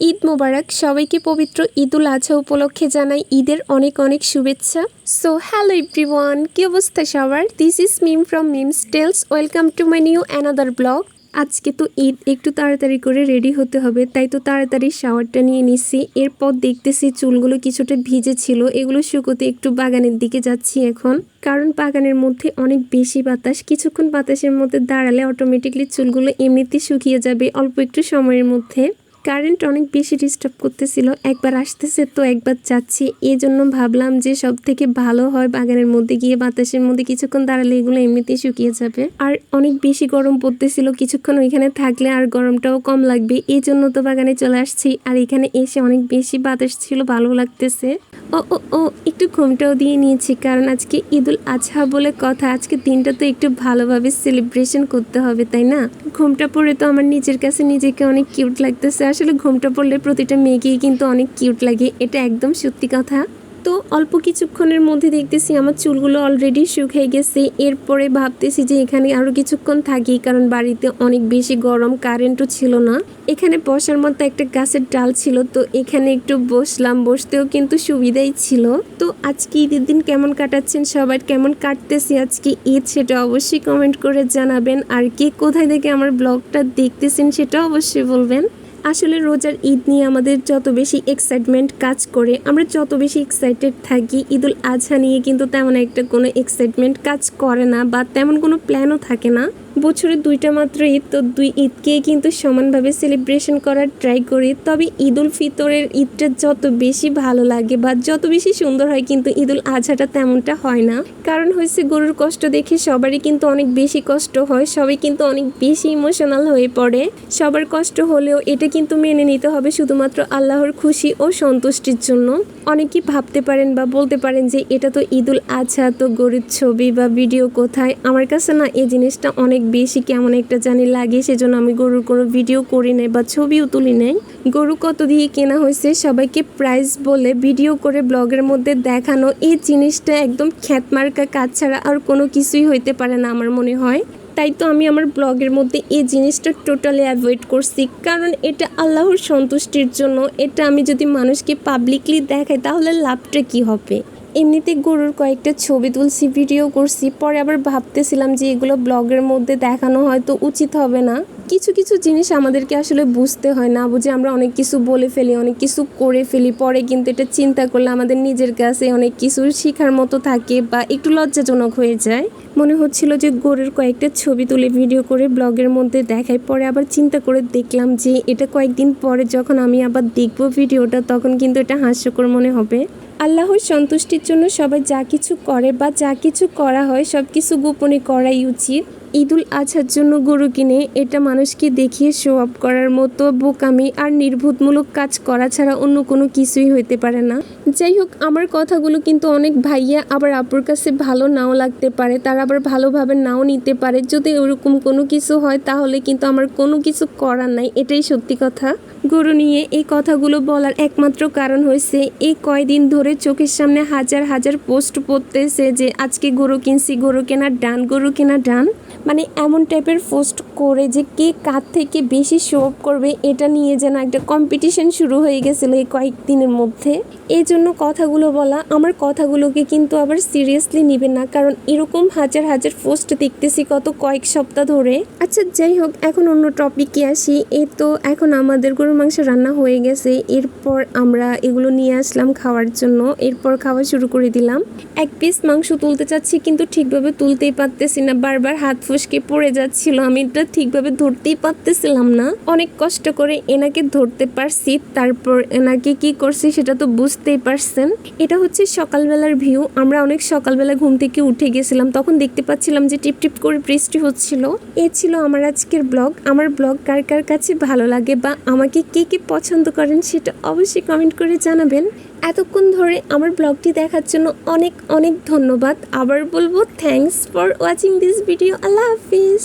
ঈদ মোবারক। সবাইকে পবিত্র ঈদুল আজহা উপলক্ষে জানাই ঈদের অনেক অনেক শুভেচ্ছা। সো হ্যালো এভরিওয়ান কি অবস্থা সবার? This is Mim from Mim's tales welcome to my new another blog আজকে তো ঈদ, একটু তাড়াতাড়ি করে রেডি হতে হবে, তাই তো তাড়াতাড়ি শাওয়ারটা নিয়ে নিচ্ছি এরপর দেখতেছি চুলগুলো কিছুটা ভিজে ছিল, এগুলো শুকোতে একটু বাগানের দিকে যাচ্ছি এখন। কারণ বাগানের মধ্যে অনেক বেশি বাতাস, কিছুক্ষণ বাতাসের মধ্যে দাঁড়ালে অটোমেটিকলি চুলগুলো এমনিতে শুকিয়ে যাবে অল্প একটু সময়ের মধ্যে। কারেন্ট অনেক বেশি ডিস্টার্ব করতেছিল, একবার আসতেছে তো একবার যাচ্ছে। এই জন্য ভাবলাম যে সব থেকে ভালো হয় বাগানের মধ্যে গিয়ে বাতাসের মধ্যে কিছুক্ষণ দাঁড়ালে এগুলো এমনিতেই শুকিয়ে যাবে। আর অনেক বেশি গরম পড়তেছিল, কিছুক্ষণ ওইখানে থাকলে আর গরমটাও কম লাগবে। এই জন্য তো বাগানে চলে আসছি, আর এখানে এসে অনেক বেশি বাতাস ছিল, ভালো লাগতেছে। ও ও ও, একটু ঘুমটাও দিয়ে নিয়েছি, কারণ আজকে ঈদুল আজহা বলে কথা। আজকে দিনটা তো একটু ভালোভাবে সেলিব্রেশন করতে হবে, তাই না? ঘুমটা পড়ে তো আমার নিজের কাছে নিজেকে অনেক কিউট লাগতেছে। আসলে ঘুমটা পড়লে প্রতিটা মেয়েকেই কিন্তু অনেক কিউট লাগে, এটা একদম সত্যি কথা। তো অল্প কিছুক্ষণের মধ্যে দেখতেছি আমার চুলগুলো অলরেডি শুকিয়ে গেছে। এরপরে ভাবতেছি যে এখানে আরও কিছুক্ষণ থাকি, কারণ বাড়িতে অনেক বেশি গরম কারেন্টও ছিল না। এখানে বসার মতো একটা গাছের ডাল ছিল, তো এখানে একটু বসলাম, বসতেও কিন্তু সুবিধাই ছিল। তো আজকে ঈদের দিন কেমন কাটাচ্ছেন সবাই কেমন কাটতেছি আজকে ঈদ সেটা অবশ্যই কমেন্ট করে জানাবেন। আর কে কোথায় থেকে আমার ব্লগটা দেখতেছেন সেটা অবশ্যই বলবেন। আসলে রোজার ঈদ নিয়ে আমাদের যত বেশি এক্সাইটমেন্ট কাজ করে, আমরা যত বেশি এক্সাইটেড থাকি, ঈদুল আজহা নিয়ে কিন্তু তেমন একটা কোনো এক্সাইটমেন্ট কাজ করে না বা তেমন কোনো প্ল্যানও থাকে না। বছরে দুইটা মাত্র ঈদ, তো দুই ঈদকেই কিন্তু সমানভাবে সেলিব্রেশন করার ট্রাই করি। তবে ঈদ উল ফিতরের ঈদটা যত বেশি ভালো লাগে বা যত বেশি সুন্দর হয় কিন্তু ঈদুল আজহাটা তেমনটা হয় না। কারণ হয়েছে গরুর কষ্ট দেখে সবারই কিন্তু অনেক বেশি কষ্ট হয়, সবাই কিন্তু অনেক বেশি ইমোশনাল হয়ে পড়ে। সবার কষ্ট হলেও এটা কিন্তু মেনে নিতে হবে শুধুমাত্র আল্লাহর খুশি ও সন্তুষ্টির জন্য। অনেকেই ভাবতে পারেন বা বলতে পারেন যে, এটা তো ঈদুল আজহা, তো গরুর ছবি বা ভিডিও কোথায়? আমার কাছে না, এই জিনিসটা অনেক বেশি কেমন একটা জানি লাগে, সেজন্য আমি গরুর কোনো ভিডিও করি নাই বা ছবিও তুলি নাই। গরু কত দিয়ে কেনা হয়েছে সবাইকে প্রাইস বলে ভিডিও করে ব্লগের মধ্যে দেখানো এই জিনিসটা একদম খ্যাতমার্কা কাজ ছাড়া আর কোনো কিছুই হইতে পারে না আমার মনে হয়। তাই তো আমি আমার ব্লগের মধ্যে এই জিনিসটা টোটালি অ্যাভয়েড করছি, কারণ এটা আল্লাহর সন্তুষ্টির জন্য। এটা আমি যদি মানুষকে পাবলিকলি দেখাই তাহলে লাভটা কি হবে? এমনিতে গরুর কয়েকটা ছবি তুলছি ভিডিও করছি, পরে আবার ভাবতেছিলাম যে এগুলো ব্লগের মধ্যে দেখানো হয়তো উচিত হবে না। কিছু কিছু জিনিস আমাদেরকে আসলে বুঝতে হয় না, বুঝে আমরা অনেক কিছু বলে ফেলি, অনেক কিছু করে ফেলি, পরে কিন্তু এটা চিন্তা করলে আমাদের নিজের কাছে অনেক কিছু শেখার মতো থাকে বা একটু লজ্জাজনক হয়ে যায়। মনে হচ্ছিল যে গরুর কয়েকটা ছবি তুলে ভিডিও করে ব্লগের মধ্যে দেখাই, পরে আবার চিন্তা করে দেখলাম যে এটা কয়েকদিন পরে যখন আমি আবার দেখব ভিডিওটা তখন কিন্তু এটা হাস্যকর মনে হবে। আল্লাহর সন্তুষ্টির জন্য সবাই যা কিছু করে বা যা কিছু করা হয় সব কিছু গোপনে করাই উচিত। ঈদুল আজহার জন্য গরু কিনে, এটা মানুষকে দেখিয়ে শো আপ করার মতো বোকামি আর নির্ভুতমূলক কাজ করা ছাড়া অন্য কোনো কিছুই হইতে পারে না। যাই হোক, আমার কথাগুলো কিন্তু অনেক ভাইয়া আবার আপুর কাছে ভালো নাও লাগতে পারে, তারা আবার ভালোভাবে নাও নিতে পারে। যদি ওরকম কোনো কিছু হয়, তাহলে কিন্তু আমার কোনো কিছু করার নাই, এটাই সত্যি কথা। গরু নিয়ে এই কথাগুলো বলার একমাত্র কারণ হয়েছে এই কয়দিন ধরে চোখের সামনে হাজার হাজার পোস্ট পড়তেছে যে, আজকে গরু কিনছি, গরু কেনার ডান, গরু কেনা ডান। মানে এমন টাইপের পোস্ট করে যে কে কার থেকে বেশি শো অফ করবে এটা নিয়ে যেন একটা কম্পিটিশন শুরু হয়ে গেছিল এই কয়েকদিনের মধ্যে। এই জন্য কথাগুলো বলা, আমার কথাগুলোকে কিন্তু আবার সিরিয়াসলি নিবে না, কারণ এরকম হাজার হাজার পোস্ট দেখতেছি কত কয়েক সপ্তাহ ধরে। আচ্ছা যাই হোক, এখন অন্য টপিকে আসি। এই তো এখন আমাদের গরুর মাংস রান্না হয়ে গেছে। এরপর আমরা এগুলো নিয়ে আসলাম খাওয়ার জন্য। এরপর খাওয়া শুরু করে দিলাম। এক পিস মাংস তুলতে চাচ্ছি, কিন্তু ঠিকভাবে তুলতেই পারতেছি না। বারবার হাত ফুসকে পড়ে যাচ্ছিল। আমি এটা ঠিকভাবে ধরতেই পারতেছিলাম না। অনেক কষ্ট করে এনাকে ধরতে পারছি, তারপর এনাকে কি করছি সেটা তো বুঝতেই পারছেন। এটা হচ্ছে সকালবেলার ভিউ। আমরা অনেক সকালবেলা ঘুম থেকে উঠে গেছিলাম। তখন দেখতে পাচ্ছিলাম যে টিপ টিপ করে বৃষ্টি হচ্ছিল। এ ছিল আমার আজকের ব্লগ। আমার ব্লগ কার কার কাছে ভালো লাগে বা আমাকে কে কে পছন্দ করেন সেটা অবশ্যই কমেন্ট করে জানাবেন। এতক্ষণ ধরে আমার ব্লগটি দেখার জন্য অনেক অনেক ধন্যবাদ। আবার বলব thanks for watching this video Allah Hafiz.